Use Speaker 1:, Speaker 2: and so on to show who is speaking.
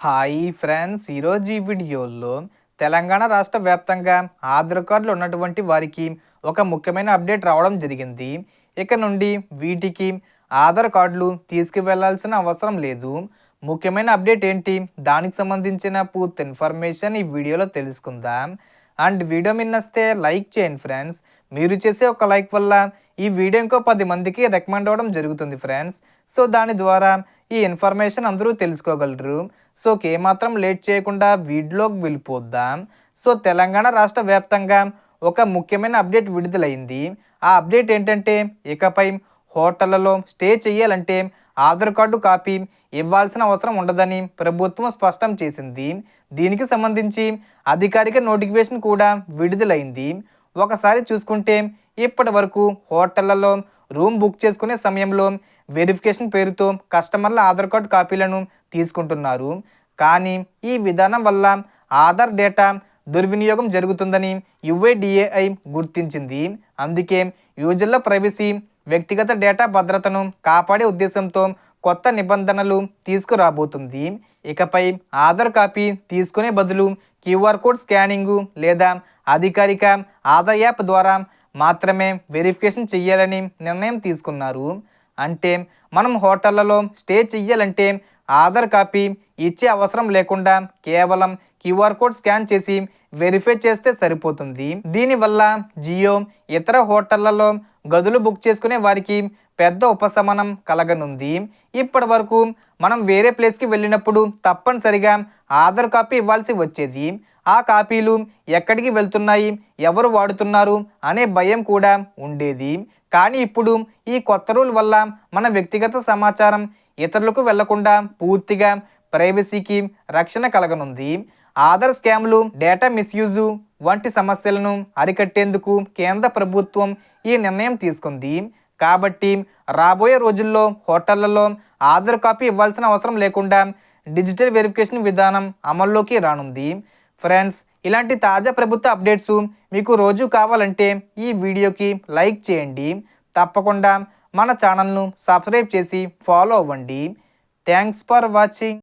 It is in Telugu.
Speaker 1: హాయ్ ఫ్రెండ్స్ ఈరోజు ఈ వీడియోలో తెలంగాణ రాష్ట్ర వ్యాప్తంగా ఆధార్ కార్డులు ఉన్నటువంటి వారికి ఒక ముఖ్యమైన అప్డేట్ రావడం జరిగింది. ఇక నుండి వీటికి ఆధార్ కార్డులు తీసుకువెళ్ళాల్సిన అవసరం లేదు. ముఖ్యమైన అప్డేట్ ఏంటి? దానికి సంబంధించిన పూర్తి ఇన్ఫర్మేషన్ ఈ వీడియోలో తెలుసుకుందాం. అండ్ వీడియో మిన్నస్తే లైక్ చేయండి ఫ్రెండ్స్. మీరు చేసే ఒక లైక్ వల్ల ఈ వీడియో ఇంకో పది మందికి రికమెండ్ అవ్వడం జరుగుతుంది ఫ్రెండ్స్. సో దాని ద్వారా ఈ ఇన్ఫర్మేషన్ అందరూ తెలుసుకోగలరు. సో ఏమాత్రం లేట్ చేయకుండా వీడియోకి వెళ్ళిపోద్దాం. సో తెలంగాణ రాష్ట్ర వ్యాప్తంగా ఒక ముఖ్యమైన అప్డేట్ విడుదలైంది. ఆ అప్డేట్ ఏంటంటే ఇకపై హోటళ్ళలో స్టే చేయాలంటే ఆధార్ కార్డు కాపీ ఇవ్వాల్సిన అవసరం ఉండదని ప్రభుత్వం స్పష్టం చేసింది. దీనికి సంబంధించి అధికారిక నోటిఫికేషన్ కూడా విడుదలైంది. ఒకసారి చూసుకుంటే ఇప్పటి వరకు హోటళ్ళలో రూమ్ బుక్ చేసుకునే సమయంలో వెరిఫికేషన్ పేరుతో కస్టమర్ల ఆధార్ కార్డు కాపీలను తీసుకుంటున్నారు. కానీ ఈ విధానం వల్ల ఆధార్ డేటా దుర్వినియోగం జరుగుతుందని యుఏడిఏఐ గుర్తించింది. అందుకే యూజర్ల ప్రైవసీ వ్యక్తిగత డేటా భద్రతను కాపాడే ఉద్దేశంతో కొత్త నిబంధనలు తీసుకురాబోతుంది. ఇకపై ఆధార్ కాపీ తీసుకునే బదులు క్యూఆర్ కోడ్ స్కానింగు లేదా అధికారిక ఆధార్ యాప్ ద్వారా మాత్రమే వెరిఫికేషన్ చేయాలని నిర్ణయం తీసుకున్నారు. అంటే మనం హోటళ్ళలో స్టే చెయ్యాలంటే ఆధార్ కాపీ ఇచ్చే అవసరం లేకుండా కేవలం క్యూఆర్ కోడ్ స్కాన్ చేసి వెరిఫై చేస్తే సరిపోతుంది. దీనివల్ల జియో ఇతర హోటళ్ళలో గదులు బుక్ చేసుకునే వారికి పెద్ద ఉపశమనం కలగనుంది. ఇప్పటి వరకు మనం వేరే ప్లేస్కి వెళ్ళినప్పుడు తప్పనిసరిగా ఆధార్ కాపీ ఇవ్వాల్సి వచ్చేది. ఆ కాపీలు ఎక్కడికి వెళ్తున్నాయి ఎవరు వాడుతున్నారు అనే భయం కూడా ఉండేది. కానీ ఇప్పుడు ఈ కొత్త రూల్ వల్ల మన వ్యక్తిగత సమాచారం ఇతరులకు వెళ్ళకుండా పూర్తిగా ప్రైవసీకి రక్షణ కలగనుంది. ఆధార్ స్కామ్లు డేటా మిస్యూజు వంటి సమస్యలను అరికట్టేందుకు కేంద్ర ప్రభుత్వం ఈ నిర్ణయం తీసుకుంది. కాబట్టి రాబోయే రోజుల్లో హోటళ్ళలో ఆధార్ కాపీ ఇవ్వాల్సిన అవసరం లేకుండా డిజిటల్ వెరిఫికేషన్ విధానం అమల్లోకి రానుంది. ఫ్రెండ్స్ ఇలాంటి తాజా ప్రభుత్వ అప్డేట్స్ మీకు రోజు కావాలంటే ఈ వీడియోకి లైక్ చేయండి. తప్పకుండా మన ఛానల్ను సబ్స్క్రైబ్ చేసి ఫాలో అవ్వండి. Thanks for watching.